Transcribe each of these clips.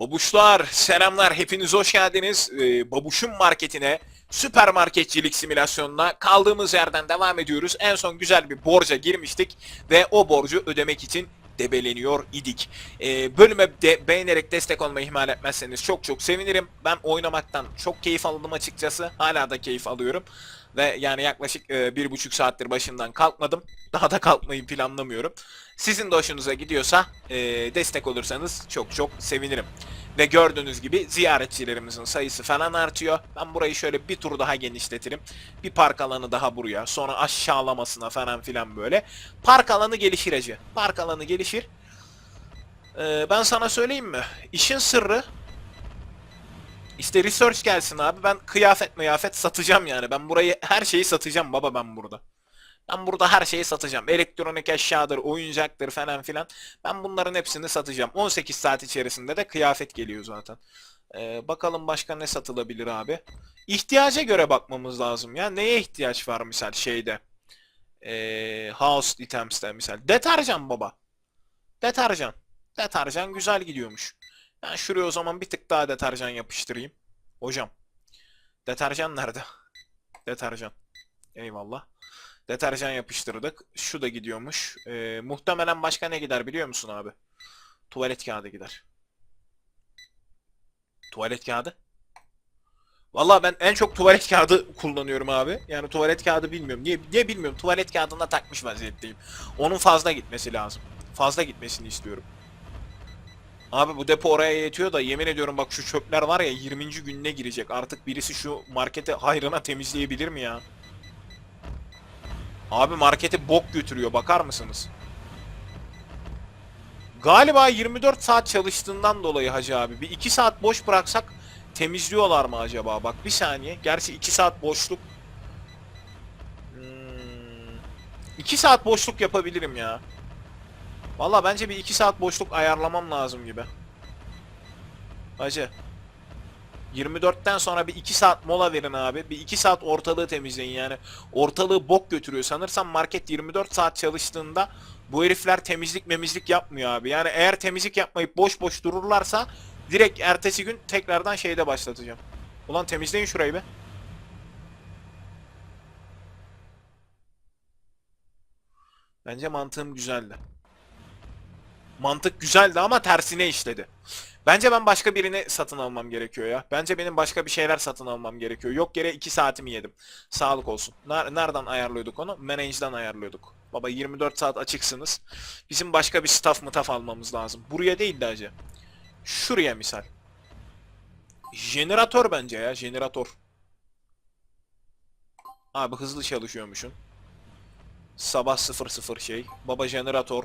Babuşlar, selamlar. Hepiniz hoş geldiniz. Ee, Babuş'un marketine, süpermarketçilik simülasyonuna kaldığımız yerden devam ediyoruz. En son güzel bir borca girmiştik ve o borcu ödemek için debeleniyor idik. Ee, bölüme de beğenerek destek olmayı ihmal etmezseniz çok çok sevinirim. Ben oynamaktan çok keyif aldım açıkçası. Hala da keyif alıyorum. Ve yani yaklaşık e, bir buçuk saattir başından kalkmadım. Daha da kalkmayı planlamıyorum. Sizin de hoşunuza gidiyorsa e, destek olursanız çok çok sevinirim. Ve gördüğünüz gibi ziyaretçilerimizin sayısı falan artıyor. Ben burayı şöyle bir tur daha genişletirim. Bir park alanı daha buraya. Sonra aşağılamasına falan filan böyle. Park alanı gelişir acı. Park alanı gelişir. Ee, ben sana söyleyeyim mi? İşin sırrı işte research gelsin abi. Ben kıyafet mıyafet satacağım yani. Ben burayı her şeyi satacağım baba ben burada. Ben burada her şeyi satacağım. Elektronik eşyadır, oyuncaktır falan filan. Ben bunların hepsini satacağım. 18 saat içerisinde de kıyafet geliyor zaten. Ee, bakalım başka ne satılabilir abi. İhtiyaca göre bakmamız lazım ya. Neye ihtiyaç var misal şeyde? Ee, house items'te misal. Deterjan baba. Deterjan. Deterjan güzel gidiyormuş. Ben şuraya o zaman bir tık daha deterjan yapıştırayım. Hocam. Deterjan nerede? Deterjan. Eyvallah. Deterjan yapıştırdık. Şu da gidiyormuş. Ee, muhtemelen başka ne gider biliyor musun abi? Tuvalet kağıdı gider. Tuvalet kağıdı? Vallahi ben en çok tuvalet kağıdı kullanıyorum abi. Yani tuvalet kağıdı bilmiyorum. Niye, niye bilmiyorum. Tuvalet kağıdına takmış vaziyetteyim. Onun fazla gitmesi lazım. Fazla gitmesini istiyorum. Abi bu depo oraya yetiyor da yemin ediyorum bak şu çöpler var ya 20. gününe girecek. Artık birisi şu markete hayrına temizleyebilir mi ya? Abi markete bok götürüyor bakar mısınız? Galiba 24 saat çalıştığından dolayı hacı abi. Bir 2 saat boş bıraksak temizliyorlar mı acaba? Bak bir saniye. Gerçi 2 saat boşluk. Hmm, 2 saat boşluk yapabilirim ya. Valla bence bir 2 saat boşluk ayarlamam lazım gibi. Hacı. 24'ten sonra bir 2 saat mola verin abi. Bir 2 saat ortalığı temizleyin yani. Ortalığı bok götürüyor. Sanırsam market 24 saat çalıştığında bu herifler temizlik memizlik yapmıyor abi. Yani eğer temizlik yapmayıp boş boş dururlarsa direkt ertesi gün tekrardan şeyde başlatacağım. Ulan temizleyin şurayı be. Bence mantığım güzeldi. Mantık güzeldi ama tersine işledi. Bence ben başka birini satın almam gerekiyor ya. Bence benim başka bir şeyler satın almam gerekiyor. Yok yere 2 saatimi yedim. Sağlık olsun. Ner- Nereden ayarlıyorduk onu? Manage'den ayarlıyorduk. Baba 24 saat açıksınız. Bizim başka bir staff mıtaf almamız lazım. Buraya değil de acı. Şuraya misal. Jeneratör bence ya. Jeneratör. Abi hızlı çalışıyormuşsun. Sabah 00 şey. Baba jeneratör.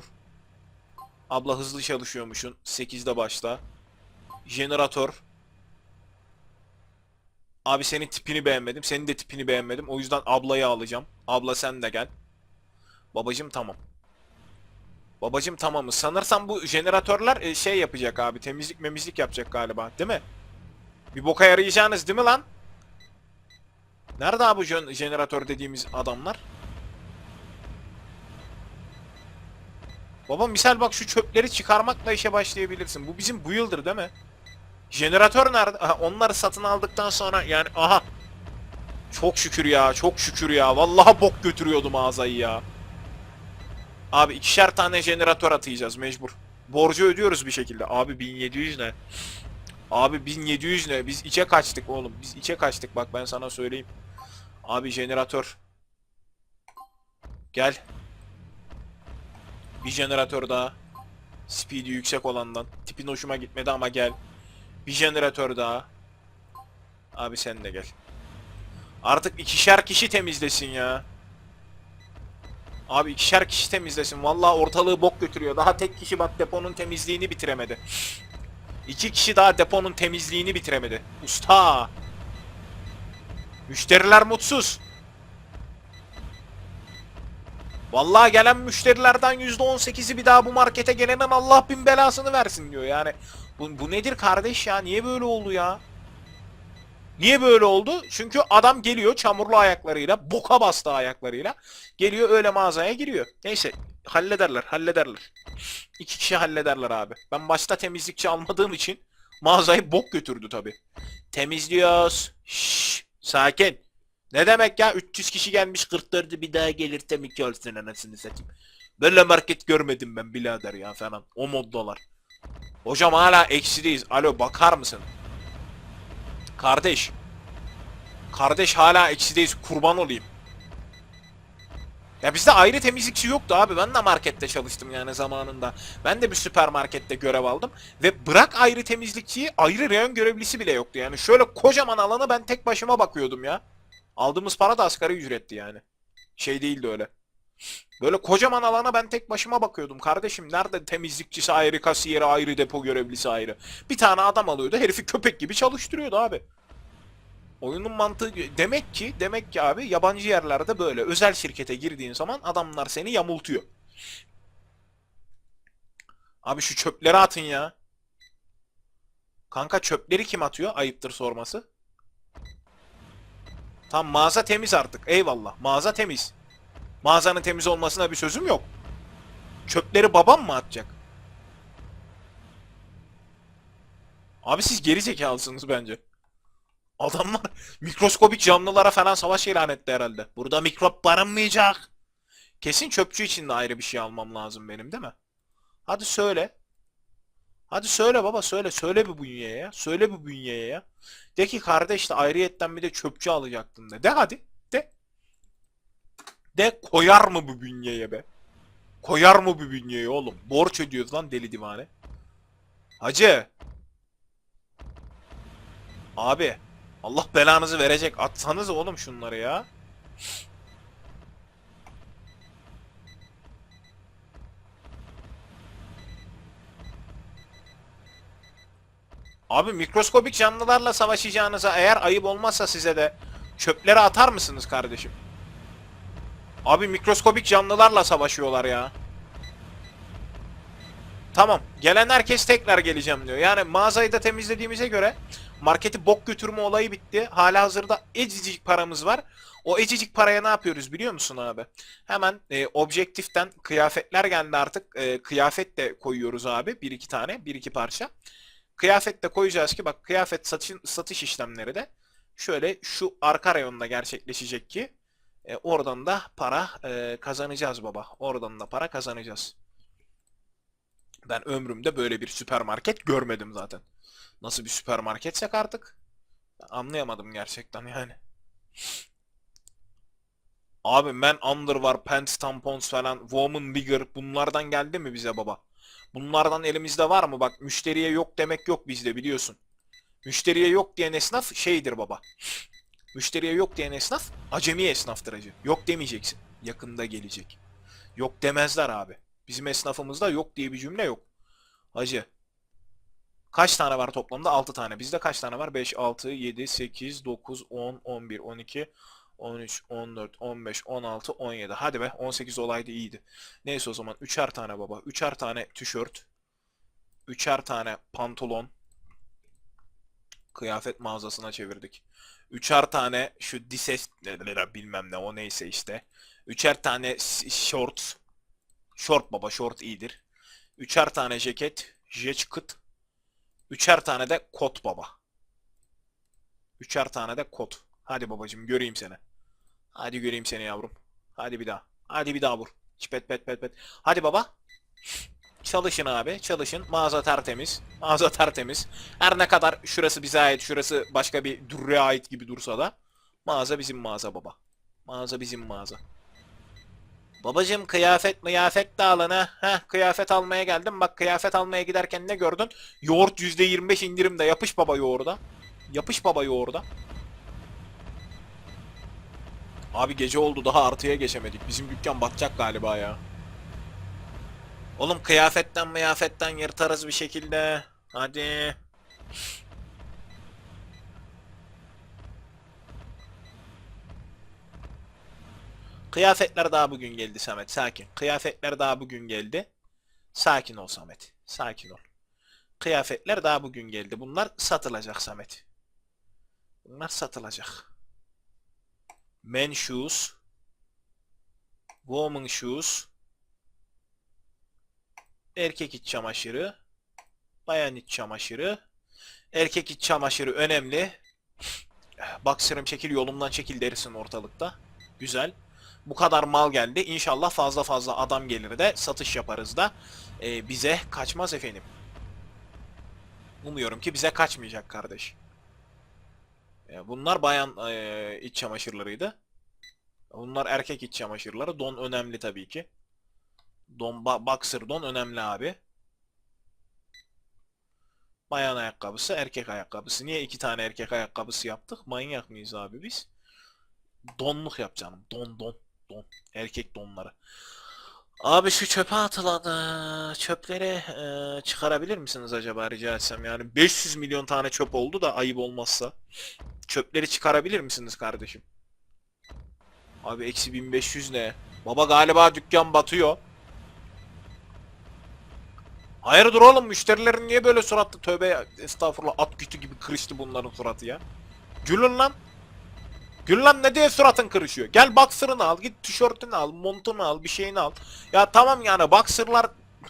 Abla hızlı çalışıyormuşsun. 8'de başla. Jeneratör. Abi senin tipini beğenmedim. Senin de tipini beğenmedim. O yüzden ablayı alacağım. Abla sen de gel. Babacım tamam. Babacım tamamı. Sanırsam bu jeneratörler e, şey yapacak abi. Temizlik memizlik yapacak galiba. Değil mi? Bir boka yarayacağınız değil mi lan? Nerede abi bu jen- jeneratör dediğimiz adamlar? Baba misal bak şu çöpleri çıkarmakla işe başlayabilirsin. Bu bizim bu yıldır değil mi? Jeneratör nerede? Aha, onları satın aldıktan sonra yani aha. Çok şükür ya, çok şükür ya. Vallahi bok götürüyordu mağazayı ya. Abi ikişer tane jeneratör atayacağız mecbur. Borcu ödüyoruz bir şekilde. Abi 1700 ne? Abi 1700 ne? Biz içe kaçtık oğlum. Biz içe kaçtık bak ben sana söyleyeyim. Abi jeneratör. Gel. Bir jeneratör daha. Speed'i yüksek olandan. Tipin hoşuma gitmedi ama gel. Bir jeneratör daha. Abi sen de gel. Artık ikişer kişi temizlesin ya. Abi ikişer kişi temizlesin. Vallahi ortalığı bok götürüyor. Daha tek kişi bak deponun temizliğini bitiremedi. İki kişi daha deponun temizliğini bitiremedi. Usta. Müşteriler mutsuz. Vallahi gelen müşterilerden %18'i bir daha bu markete gelenin Allah bin belasını versin diyor. Yani bu, bu nedir kardeş ya? Niye böyle oldu ya? Niye böyle oldu? Çünkü adam geliyor çamurlu ayaklarıyla, boka bastı ayaklarıyla. Geliyor öyle mağazaya giriyor. Neyse hallederler, hallederler. İki kişi hallederler abi. Ben başta temizlikçi almadığım için Mağazayı bok götürdü tabi. Temizliyoruz. Şşş, sakin. Ne demek ya 300 kişi gelmiş 44'ü bir daha gelirse mi olsun anasını satayım. Böyle market görmedim ben birader ya falan. O moddalar. Hocam hala eksideyiz. Alo bakar mısın? Kardeş. Kardeş hala eksideyiz. Kurban olayım. Ya bizde ayrı temizlikçi yoktu abi. Ben de markette çalıştım yani zamanında. Ben de bir süpermarkette görev aldım. Ve bırak ayrı temizlikçiyi ayrı reyon görevlisi bile yoktu. Yani şöyle kocaman alanı ben tek başıma bakıyordum ya. Aldığımız para da asgari ücretti yani. Şey değildi öyle. Böyle kocaman alana ben tek başıma bakıyordum. Kardeşim nerede temizlikçisi ayrı, kasiyeri ayrı, depo görevlisi ayrı. Bir tane adam alıyordu. Herifi köpek gibi çalıştırıyordu abi. Oyunun mantığı demek ki demek ki abi yabancı yerlerde böyle özel şirkete girdiğin zaman adamlar seni yamultuyor. Abi şu çöpleri atın ya. Kanka çöpleri kim atıyor? Ayıptır sorması. Tam mağaza temiz artık. Eyvallah. Mağaza temiz. Mağazanın temiz olmasına bir sözüm yok. Çöpleri babam mı atacak? Abi siz geri zekalısınız bence. Adamlar mikroskobik canlılara falan savaş ilan etti herhalde. Burada mikrop barınmayacak. Kesin çöpçü için de ayrı bir şey almam lazım benim değil mi? Hadi söyle. Hadi söyle baba söyle. Söyle bir bünyeye ya. Söyle bir bünyeye ya. De ki kardeş de ayrıyetten bir de çöpçü alacaktım de. De hadi. De. De koyar mı bu bünyeye be? Koyar mı bu bünyeye oğlum? Borç ödüyoruz lan deli divane. Hacı. Abi. Allah belanızı verecek. Atsanız oğlum şunları ya. Abi mikroskobik canlılarla savaşacağınıza eğer ayıp olmazsa size de çöpleri atar mısınız kardeşim? Abi mikroskobik canlılarla savaşıyorlar ya. Tamam. Gelen herkes tekrar geleceğim diyor. Yani mağazayı da temizlediğimize göre marketi bok götürme olayı bitti. Hala hazırda ecicik paramız var. O ecicik paraya ne yapıyoruz biliyor musun abi? Hemen e, objektiften kıyafetler geldi artık. E, kıyafet de koyuyoruz abi. Bir iki tane. Bir iki parça. Kıyafet de koyacağız ki bak kıyafet satış, satış işlemleri de şöyle şu arka rayonda gerçekleşecek ki e, oradan da para e, kazanacağız baba. Oradan da para kazanacağız. Ben ömrümde böyle bir süpermarket görmedim zaten. Nasıl bir süpermarketsek artık anlayamadım gerçekten yani. Abi ben under var, pants, tampons falan, woman bigger bunlardan geldi mi bize baba? Bunlardan elimizde var mı? Bak müşteriye yok demek yok bizde biliyorsun. Müşteriye yok diyen esnaf şeydir baba. Müşteriye yok diyen esnaf acemi esnaftır acı. Yok demeyeceksin. Yakında gelecek. Yok demezler abi. Bizim esnafımızda yok diye bir cümle yok. Hacı. Kaç tane var toplamda? 6 tane. Bizde kaç tane var? 5, 6, 7, 8, 9, 10, 11, 12, 13, 14, 15, 16, 17. Hadi be 18 olaydı iyiydi. Neyse o zaman 3'er tane baba. 3'er tane tişört. 3'er tane pantolon. Kıyafet mağazasına çevirdik. 3'er tane şu dises bilmem ne o neyse işte. 3'er tane short. Short baba short iyidir. 3'er tane ceket. Jacket. 3'er tane de kot baba. 3'er tane de kot. Hadi babacım göreyim seni. Hadi göreyim seni yavrum. Hadi bir daha. Hadi bir daha vur. Çipet pet pet pet. Hadi baba. Çalışın abi. Çalışın. Mağaza tertemiz. Mağaza tertemiz. Her ne kadar şurası bize ait, şurası başka bir durruya ait gibi dursa da mağaza bizim mağaza baba. Mağaza bizim mağaza. Babacım kıyafet mıyafet ha. Heh, kıyafet almaya geldim. Bak kıyafet almaya giderken ne gördün? Yoğurt %25 indirimde. Yapış baba yoğurda. Yapış baba yoğurda. Abi gece oldu daha artıya geçemedik. Bizim dükkan batacak galiba ya. Oğlum kıyafetten mıyafetten yırtarız bir şekilde. Hadi. Kıyafetler daha bugün geldi Samet. Sakin. Kıyafetler daha bugün geldi. Sakin ol Samet. Sakin ol. Kıyafetler daha bugün geldi. Bunlar satılacak Samet. Bunlar satılacak. Men shoes. Woman shoes. Erkek iç çamaşırı. Bayan iç çamaşırı. Erkek iç çamaşırı önemli. Baksırım çekil yolumdan çekil derisin ortalıkta. Güzel. Bu kadar mal geldi. İnşallah fazla fazla adam gelir de satış yaparız da e, bize kaçmaz efendim. Umuyorum ki bize kaçmayacak kardeş. E, bunlar bayan e, iç çamaşırlarıydı. Bunlar erkek iç çamaşırları. Don önemli tabii ki. Don, boxer don önemli abi. Bayan ayakkabısı, erkek ayakkabısı. Niye iki tane erkek ayakkabısı yaptık? Manyak mıyız abi biz? Donluk yap. Don don don. Erkek donları. Abi şu çöpe atılan eee, çöpleri eee, çıkarabilir misiniz acaba rica etsem? Yani 500 milyon tane çöp oldu da ayıp olmazsa. Çöpleri çıkarabilir misiniz kardeşim? Abi eksi 1500 ne? Baba galiba dükkan batıyor. Hayırdır oğlum müşterilerin niye böyle suratlı tövbe. Estağfurullah at gütü gibi kırıştı bunların suratı ya. Gülün lan. Gül lan ne diye suratın kırışıyor. Gel boxer'ını al, git tişörtünü al, montunu al, bir şeyini al. Ya tamam yani boxer'lar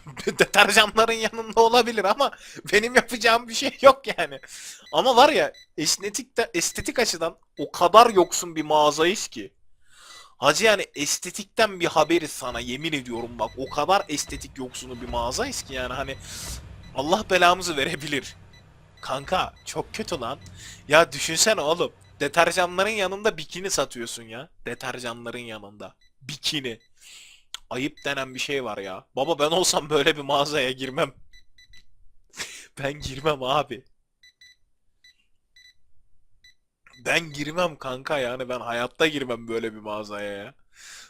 deterjanların yanında olabilir ama benim yapacağım bir şey yok yani. Ama var ya estetik de estetik açıdan o kadar yoksun bir mağazayız ki. Hacı yani estetikten bir haberiz sana yemin ediyorum bak o kadar estetik yoksunu bir mağazayız ki yani hani Allah belamızı verebilir. Kanka çok kötü lan. Ya düşünsene oğlum. Deterjanların yanında bikini satıyorsun ya. Deterjanların yanında. Bikini. Ayıp denen bir şey var ya. Baba ben olsam böyle bir mağazaya girmem. Ben girmem abi. Ben girmem kanka yani ben hayatta girmem böyle bir mağazaya ya.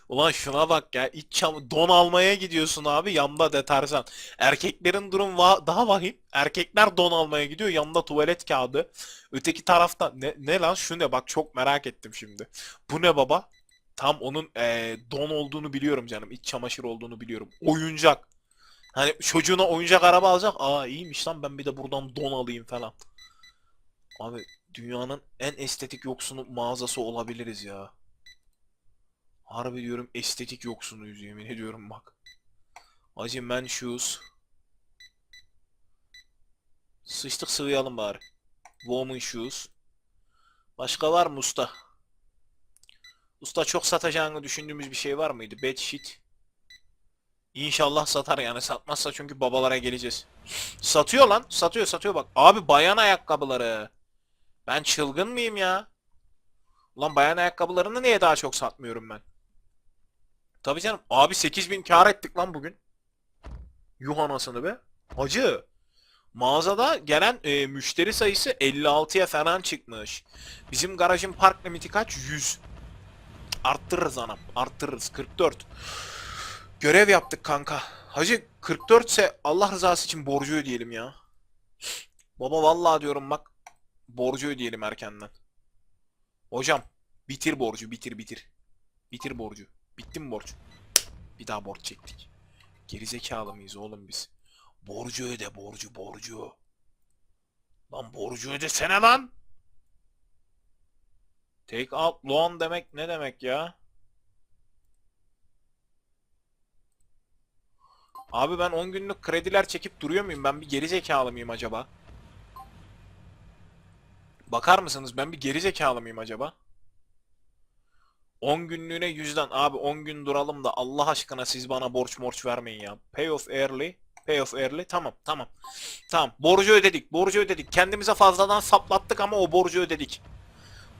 Ulan şuna bak ya iç çam don almaya gidiyorsun abi yanında deterjan. Erkeklerin durum va- daha vahim. Erkekler don almaya gidiyor yanında tuvalet kağıdı. Öteki tarafta ne, ne lan şu ne bak çok merak ettim şimdi. Bu ne baba? Tam onun eee, don olduğunu biliyorum canım. İç çamaşır olduğunu biliyorum. Oyuncak. Hani çocuğuna oyuncak araba alacak. Aa iyiymiş lan ben bir de buradan don alayım falan. Abi dünyanın en estetik yoksunu mağazası olabiliriz ya. Harbi diyorum estetik yoksunuyuz yemin ediyorum bak. Acı men shoes. Sıçtık sıvayalım bari. Woman shoes. Başka var mı usta? Usta çok satacağını düşündüğümüz bir şey var mıydı? Bed sheet. İnşallah satar yani satmazsa çünkü babalara geleceğiz. Satıyor lan. Satıyor satıyor bak. Abi bayan ayakkabıları. Ben çılgın mıyım ya? Ulan bayan ayakkabılarını niye daha çok satmıyorum ben? Tabii canım. Abi 8000 kar ettik lan bugün. Yuh anasını be. Hacı. Mağazada gelen e, müşteri sayısı 56'ya falan çıkmış. Bizim garajın park limiti kaç? 100. Arttırırız anam. Arttırırız. 44. Görev yaptık kanka. Hacı 44 ise Allah rızası için borcu ödeyelim ya. Baba vallahi diyorum bak. Borcu ödeyelim erkenden. Hocam bitir borcu bitir bitir. Bitir borcu. Bitti mi borç? Bir daha borç çektik. Gerizekalı mıyız oğlum biz? Borcu öde borcu borcu. Lan borcu ödesene lan. Take out loan demek ne demek ya? Abi ben 10 günlük krediler çekip duruyor muyum? Ben bir gerizekalı mıyım acaba? Bakar mısınız? Ben bir gerizekalı mıyım acaba? 10 günlüğüne yüzden abi 10 gün duralım da Allah aşkına siz bana borç morç vermeyin ya. Pay off early. Pay off early. Tamam tamam. Tamam. Borcu ödedik. Borcu ödedik. Kendimize fazladan saplattık ama o borcu ödedik.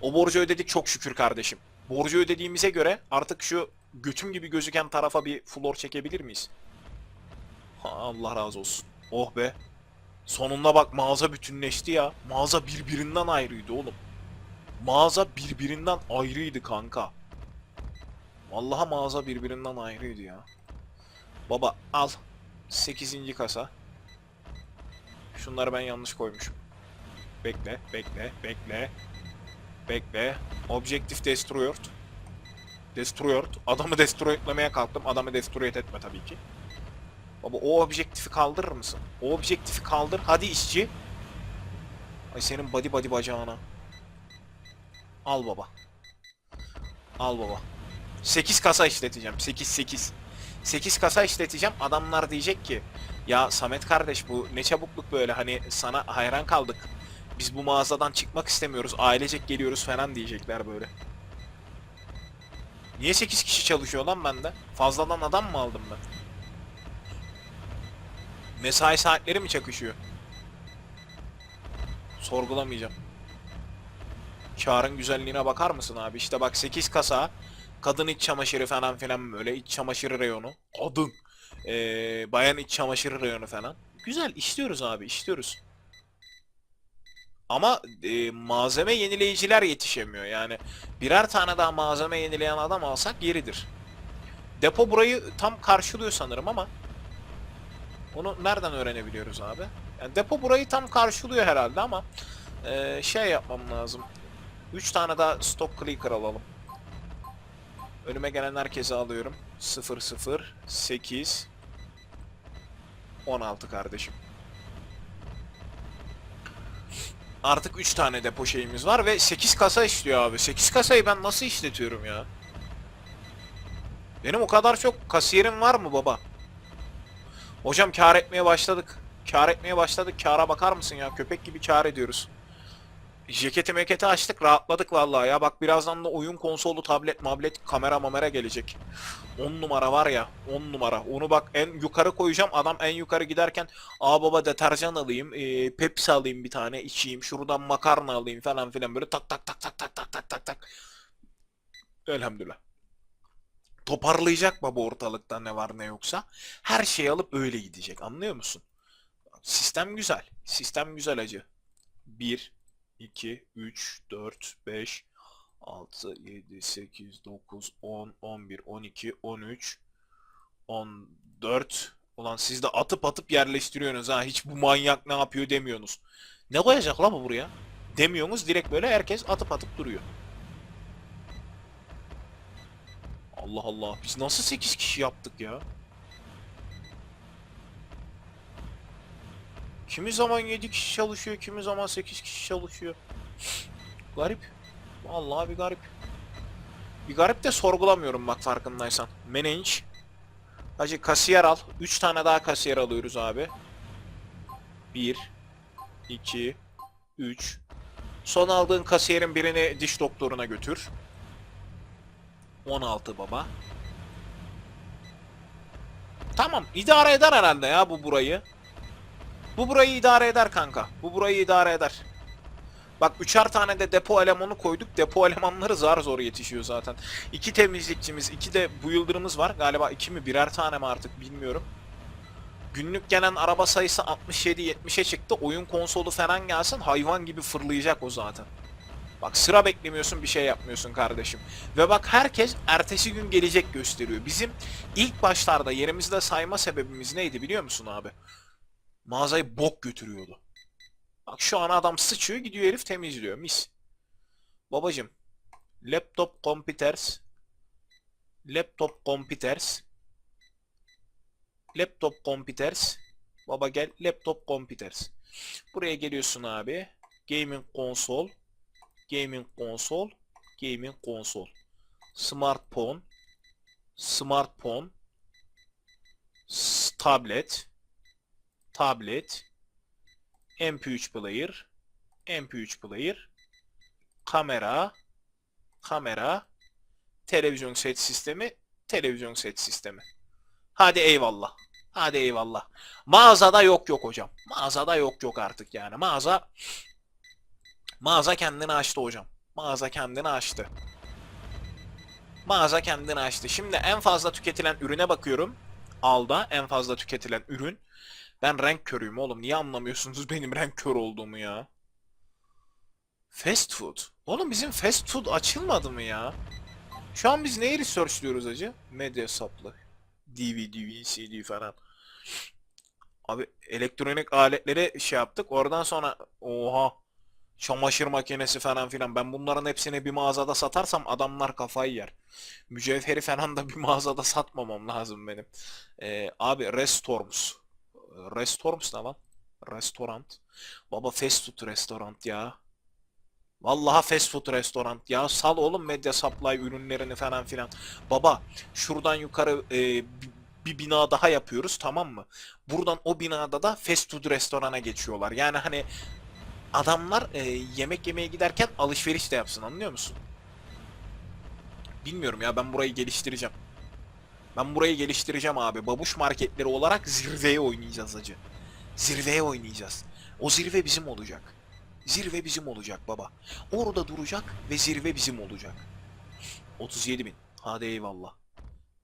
O borcu ödedik çok şükür kardeşim. Borcu ödediğimize göre artık şu götüm gibi gözüken tarafa bir flor çekebilir miyiz? Ha, Allah razı olsun. Oh be. Sonunda bak mağaza bütünleşti ya. Mağaza birbirinden ayrıydı oğlum. Mağaza birbirinden ayrıydı kanka. Vallahi mağaza birbirinden ayrıydı ya. Baba al. 8. kasa. Şunları ben yanlış koymuşum. Bekle, bekle, bekle. Bekle. Objective destroyed. Destroyed. Adamı destroyedlemeye kalktım. Adamı destroyed etme tabii ki. Baba o objektifi kaldırır mısın? O objektifi kaldır. Hadi işçi. Ay senin body body bacağına. Al baba. Al baba. 8 kasa işleteceğim. 8 8. 8 kasa işleteceğim. Adamlar diyecek ki Ya Samet kardeş bu ne çabukluk böyle hani sana hayran kaldık. Biz bu mağazadan çıkmak istemiyoruz. Ailecek geliyoruz falan diyecekler böyle. Niye 8 kişi çalışıyor lan bende? Fazladan adam mı aldım ben? Mesai saatleri mi çakışıyor? Sorgulamayacağım. Karın güzelliğine bakar mısın abi? İşte bak 8 kasa, kadın iç çamaşırı falan filan böyle iç çamaşırı reyonu. Kadın. Ee, bayan iç çamaşırı reyonu falan. Güzel işliyoruz abi işliyoruz. Ama e, malzeme yenileyiciler yetişemiyor yani. Birer tane daha malzeme yenileyen adam alsak yeridir. Depo burayı tam karşılıyor sanırım ama onu nereden öğrenebiliyoruz abi? Yani depo burayı tam karşılıyor herhalde ama e, şey yapmam lazım. 3 tane daha stock clicker alalım. Önüme gelen herkese alıyorum. 0 0 8 16 kardeşim. Artık 3 tane depo şeyimiz var ve 8 kasa işliyor abi. 8 kasayı ben nasıl işletiyorum ya? Benim o kadar çok kasiyerim var mı baba? Hocam kar etmeye başladık. Kar etmeye başladık. Kara bakar mısın ya? Köpek gibi kar ediyoruz. Ceketi meketi açtık rahatladık vallahi ya. Bak birazdan da oyun konsolu, tablet, mablet, kamera mamera gelecek. 10 numara var ya 10 numara. Onu bak en yukarı koyacağım. Adam en yukarı giderken aa baba deterjan alayım, e, Pepsi alayım bir tane içeyim. Şuradan makarna alayım falan filan böyle tak tak tak tak tak tak tak tak tak. Elhamdülillah. Toparlayacak baba ortalıkta ne var ne yoksa. Her şeyi alıp öyle gidecek. Anlıyor musun? Sistem güzel. Sistem güzel acı. 1 2 3 4 5 6 7 8 9 10 11 12 13 14 Ulan siz de atıp atıp yerleştiriyorsunuz ha. Hiç bu manyak ne yapıyor demiyorsunuz. Ne koyacak la bu buraya? Demiyorsunuz direkt böyle herkes atıp atıp duruyor. Allah Allah. Biz nasıl 8 kişi yaptık ya? Kimi zaman 7 kişi çalışıyor, kimi zaman 8 kişi çalışıyor. Garip. Vallahi bir garip. Bir garip de sorgulamıyorum bak farkındaysan. Manage. Hacı kasiyer al. 3 tane daha kasiyer alıyoruz abi. 1 2 3 Son aldığın kasiyerin birini diş doktoruna götür. 16 baba. Tamam idare eder herhalde ya bu burayı. Bu burayı idare eder kanka. Bu burayı idare eder. Bak üçer tane de depo elemanı koyduk. Depo elemanları zar zor yetişiyor zaten. İki temizlikçimiz, iki de bu var. Galiba iki mi birer tane mi artık bilmiyorum. Günlük gelen araba sayısı 67-70'e çıktı. Oyun konsolu falan gelsin hayvan gibi fırlayacak o zaten. Bak sıra beklemiyorsun bir şey yapmıyorsun kardeşim. Ve bak herkes ertesi gün gelecek gösteriyor. Bizim ilk başlarda yerimizde sayma sebebimiz neydi biliyor musun abi? Mağazayı bok götürüyordu. Bak şu an adam sıçıyor gidiyor herif temizliyor mis. Babacım. Laptop computers. Laptop computers. Laptop computers. Baba gel laptop computers. Buraya geliyorsun abi. Gaming konsol. Gaming konsol. Gaming konsol. Smartphone. Smartphone. Tablet. Tablet. MP3 player, MP3 player, kamera, kamera, televizyon set sistemi, televizyon set sistemi. Hadi eyvallah. Hadi eyvallah. Mağazada yok yok hocam. Mağazada yok yok artık yani. Mağaza mağaza kendini açtı hocam. Mağaza kendini açtı. Mağaza kendini açtı. Şimdi en fazla tüketilen ürüne bakıyorum. Alda en fazla tüketilen ürün. Ben renk körüyüm oğlum. Niye anlamıyorsunuz benim renk kör olduğumu ya? Fast food. Oğlum bizim fast food açılmadı mı ya? Şu an biz neyi researchliyoruz acı? Medya supply. DVD, VCD falan. Abi elektronik aletlere şey yaptık. Oradan sonra oha çamaşır makinesi falan filan. Ben bunların hepsini bir mağazada satarsam adamlar kafayı yer. Mücevheri falan da bir mağazada satmamam lazım benim. Ee, abi Restorms. Restorms ne lan? Restoran. Baba fast food restoran ya. Vallahi fast food restoran ya. Sal oğlum medya supply ürünlerini falan filan. Baba şuradan yukarı e, bir bina daha yapıyoruz tamam mı? Buradan o binada da fast food restorana geçiyorlar. Yani hani adamlar e, yemek yemeye giderken alışveriş de yapsın anlıyor musun? Bilmiyorum ya ben burayı geliştireceğim. Ben burayı geliştireceğim abi. Babuş marketleri olarak zirveye oynayacağız acı. Zirveye oynayacağız. O zirve bizim olacak. Zirve bizim olacak baba. Orada duracak ve zirve bizim olacak. 37 bin. Hadi eyvallah.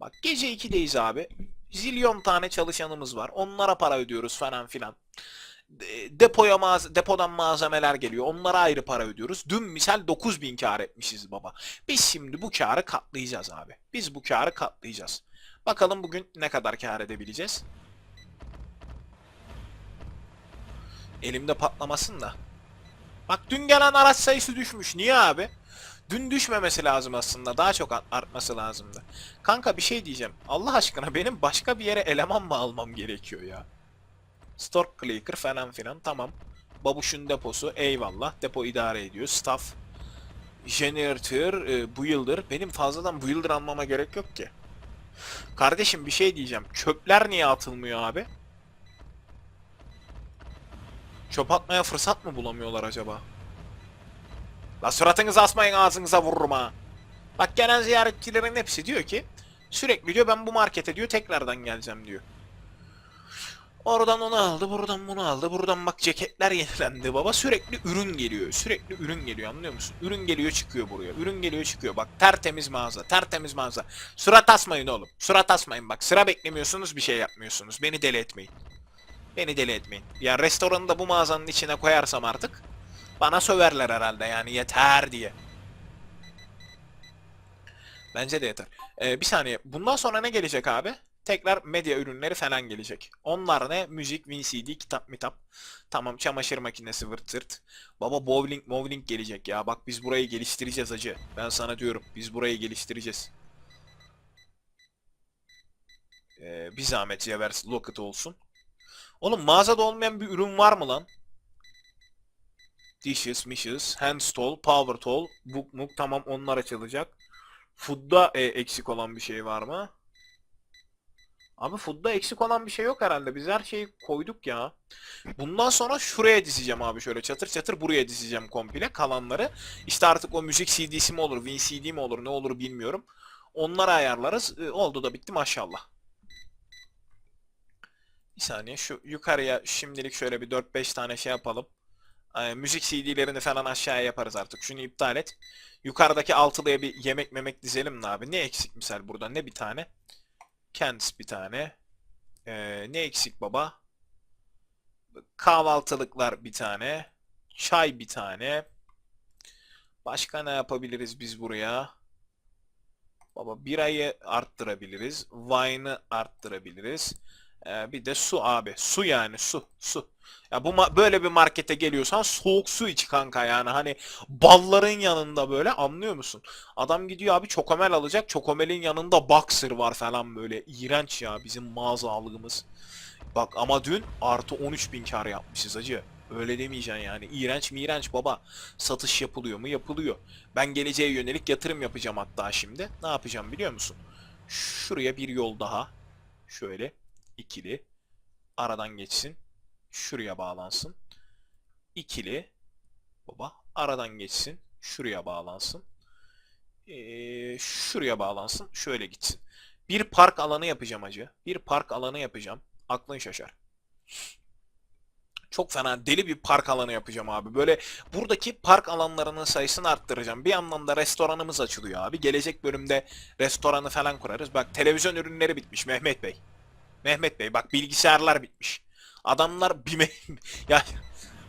Bak gece 2'deyiz abi. Zilyon tane çalışanımız var. Onlara para ödüyoruz falan filan. De- Depoya mağaz depodan malzemeler geliyor. Onlara ayrı para ödüyoruz. Dün misal 9000 kar etmişiz baba. Biz şimdi bu karı katlayacağız abi. Biz bu karı katlayacağız. Bakalım bugün ne kadar kar edebileceğiz. Elimde patlamasın da. Bak dün gelen araç sayısı düşmüş. Niye abi? Dün düşmemesi lazım aslında. Daha çok art- artması lazımdı. Kanka bir şey diyeceğim. Allah aşkına benim başka bir yere eleman mı almam gerekiyor ya? Store clicker falan filan tamam. Babuş'un deposu eyvallah. Depo idare ediyor. Staff. Generator, e, builder. Benim fazladan builder almama gerek yok ki. Kardeşim bir şey diyeceğim. Çöpler niye atılmıyor abi? Çöp atmaya fırsat mı bulamıyorlar acaba? La suratınızı asmayın ağzınıza vururum ha. Bak gelen ziyaretçilerin hepsi diyor ki sürekli diyor ben bu markete diyor tekrardan geleceğim diyor. Oradan onu aldı, buradan bunu aldı, buradan bak ceketler yenilendi baba. Sürekli ürün geliyor, sürekli ürün geliyor anlıyor musun? Ürün geliyor çıkıyor buraya, ürün geliyor çıkıyor. Bak tertemiz mağaza, tertemiz mağaza. Surat asmayın oğlum, surat asmayın bak. Sıra beklemiyorsunuz, bir şey yapmıyorsunuz. Beni deli etmeyin. Beni deli etmeyin. Ya restoranı da bu mağazanın içine koyarsam artık bana söverler herhalde yani yeter diye. Bence de yeter. Ee, bir saniye. Bundan sonra ne gelecek abi? Tekrar medya ürünleri falan gelecek. Onlar ne? Müzik, VCD, kitap, mitap. Tamam çamaşır makinesi vırt zırt. Baba bowling, bowling gelecek ya. Bak biz burayı geliştireceğiz acı. Ben sana diyorum. Biz burayı geliştireceğiz. Ee, bir zahmet Cevers Locket olsun. Oğlum mağazada olmayan bir ürün var mı lan? Dishes, mishes, hand tool, power tool, book muk tamam onlar açılacak. Food'da e, eksik olan bir şey var mı? Abi Food'da eksik olan bir şey yok herhalde. Biz her şeyi koyduk ya. Bundan sonra şuraya dizeceğim abi şöyle çatır çatır buraya dizeceğim komple kalanları. İşte artık o müzik CD'si mi olur, VCD mi olur ne olur bilmiyorum. Onları ayarlarız. E, oldu da bitti maşallah. Bir saniye şu yukarıya şimdilik şöyle bir 4-5 tane şey yapalım. Ee, müzik CD'lerini falan aşağıya yaparız artık. Şunu iptal et. Yukarıdaki altılıya bir yemek memek dizelim de abi. Ne eksik misal burada? Ne bir tane? Kent bir tane. Ee, ne eksik baba? Kahvaltılıklar bir tane. Çay bir tane. Başka ne yapabiliriz biz buraya? Baba birayı arttırabiliriz. Wine'ı arttırabiliriz. Ee, bir de su abi. Su yani su. Su. Ya bu böyle bir markete geliyorsan soğuk su iç kanka yani hani balların yanında böyle anlıyor musun? Adam gidiyor abi çokomel alacak. Çokomelin yanında boxer var falan böyle. İğrenç ya bizim mağaza algımız. Bak ama dün artı 13 bin kar yapmışız acı. Öyle demeyeceksin yani. İğrenç mi iğrenç baba. Satış yapılıyor mu? Yapılıyor. Ben geleceğe yönelik yatırım yapacağım hatta şimdi. Ne yapacağım biliyor musun? Şuraya bir yol daha. Şöyle. İkili. Aradan geçsin. Şuraya bağlansın. İkili. Baba. Aradan geçsin. Şuraya bağlansın. Ee, şuraya bağlansın. Şöyle gitsin. Bir park alanı yapacağım acı. Bir park alanı yapacağım. Aklın şaşar. Çok fena deli bir park alanı yapacağım abi. Böyle buradaki park alanlarının sayısını arttıracağım. Bir yandan da restoranımız açılıyor abi. Gelecek bölümde restoranı falan kurarız. Bak televizyon ürünleri bitmiş Mehmet Bey. Mehmet Bey bak bilgisayarlar bitmiş. Adamlar bime... ya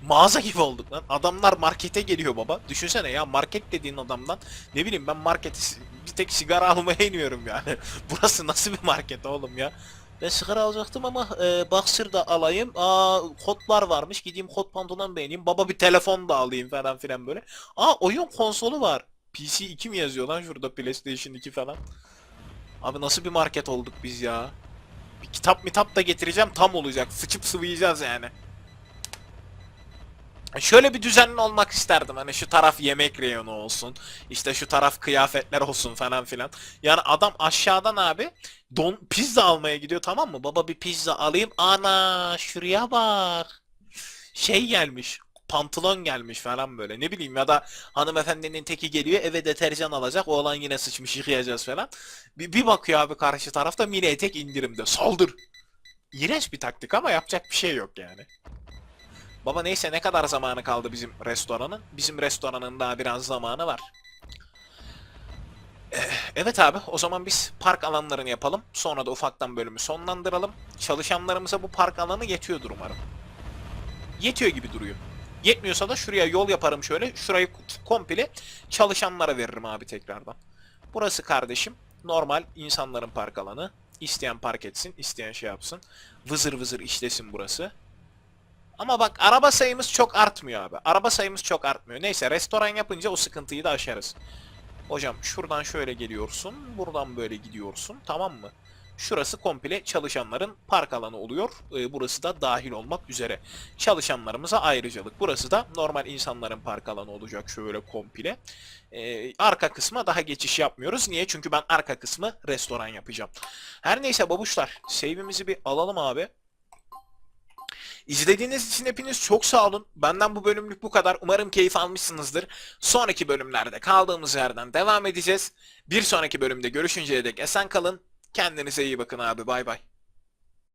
mağaza gibi olduk lan. Adamlar markete geliyor baba. Düşünsene ya market dediğin adamdan ne bileyim ben markete bir tek sigara almaya iniyorum yani. Burası nasıl bir market oğlum ya? Ben sigara alacaktım ama e, boxer da alayım. Aa kotlar varmış. Gideyim kot pantolon beğeneyim. Baba bir telefon da alayım falan filan böyle. Aa oyun konsolu var. PC 2 mi yazıyor lan şurada PlayStation 2 falan. Abi nasıl bir market olduk biz ya? Bir kitap mitap da getireceğim tam olacak. Sıçıp sıvayacağız yani. Şöyle bir düzenli olmak isterdim. Hani şu taraf yemek reyonu olsun. işte şu taraf kıyafetler olsun falan filan. Yani adam aşağıdan abi don pizza almaya gidiyor tamam mı? Baba bir pizza alayım. Ana şuraya bak. Şey gelmiş. Pantolon gelmiş falan böyle. Ne bileyim ya da hanımefendinin teki geliyor eve deterjan alacak. Oğlan yine sıçmış yıkayacağız falan. Bir, bir bakıyor abi karşı tarafta mini etek indirimde. Saldır. İğrenç bir taktik ama yapacak bir şey yok yani. Baba neyse ne kadar zamanı kaldı bizim restoranın? Bizim restoranın daha biraz zamanı var. Eh, Evet abi o zaman biz park alanlarını yapalım. Sonra da ufaktan bölümü sonlandıralım. Çalışanlarımıza bu park alanı yetiyordur umarım. Yetiyor gibi duruyor. Yetmiyorsa da şuraya yol yaparım şöyle. Şurayı komple çalışanlara veririm abi tekrardan. Burası kardeşim normal insanların park alanı. İsteyen park etsin, isteyen şey yapsın. Vızır vızır işlesin burası. Ama bak araba sayımız çok artmıyor abi. Araba sayımız çok artmıyor. Neyse restoran yapınca o sıkıntıyı da aşarız. Hocam şuradan şöyle geliyorsun. Buradan böyle gidiyorsun. Tamam mı? Şurası komple çalışanların park alanı oluyor. Ee, burası da dahil olmak üzere. Çalışanlarımıza ayrıcalık. Burası da normal insanların park alanı olacak şöyle komple. Ee, arka kısma daha geçiş yapmıyoruz. Niye? Çünkü ben arka kısmı restoran yapacağım. Her neyse babuşlar. Save'imizi bir alalım abi. İzlediğiniz için hepiniz çok sağ olun. Benden bu bölümlük bu kadar. Umarım keyif almışsınızdır. Sonraki bölümlerde kaldığımız yerden devam edeceğiz. Bir sonraki bölümde görüşünceye dek esen kalın. Kendinize iyi bakın abi. Bay bay.